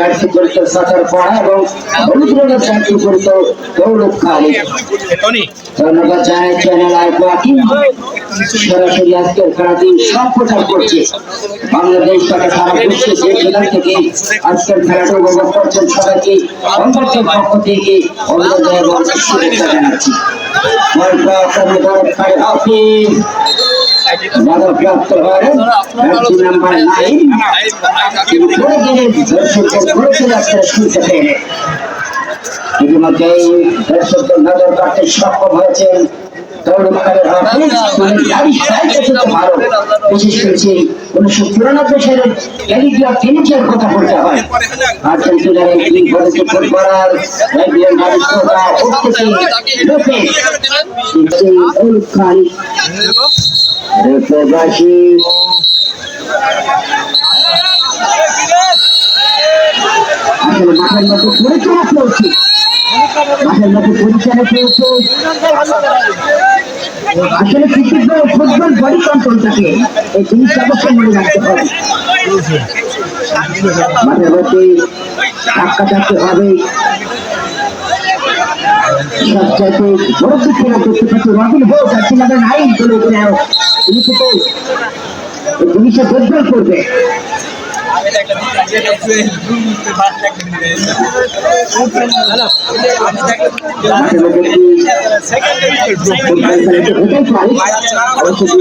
Jersey পরিত সাঁতার পড়া এবং হলুদ রঙের জার্সি পরিত দৌলত খালি ধন্যবাদ জানাই চ্যানেল আই ওয়াকিং সরাসরি আজকের খেলাটি সম্প্রচার করছে। বাংলাদেশ তথা সারা বিশ্বে যে জেলা থেকে আজকের খেলাটি উপভোগ করছেন সবাইকে অন্তর্গত পক্ষ থেকে অভিনন্দন এবং শুভেচ্ছা জানাচ্ছি। ওয়ার্ল্ড কাপ কর্মকর্তা খাই হাফিজ বাধাপ্রাপ্ত হয় ম্যাচি নাম্বার নাইন তিনি ধরে গেলেন দর্শকদের ঘুরেছে রাস্তায় শুনতে পেরে ইতিমধ্যে দর্শকদের নজর কাটতে সক্ষম হয়েছেন উনিশশো চুরানব্বই সালের ক্যালিগ্রাফ টেনিসের কথা বলতে হয় আর্জেন্টিনার এই দুই ফুটবলার রাইবিয়ান বারিস্তা উঠতেছে লোপে সেই মাঠের মধ্যে পরিচালনা চলছে। মাঠের মধ্যে পরিচালনা চলছে। আসলে ক্রিকেট ফুটবল বডি কন্ট্রোল থাকে। এই জিনিসটা অবশ্যই মনে রাখতে হবে। মাঠের মধ্যে ধাক্কা থাকতে হবে। সবচাইতে বড় খেলা দেখতে পাচ্ছি রবিন হোক আর সিনেমা নাই চলে কিন্তু এই জিনিসটা দেখভাল করবে। মাঠের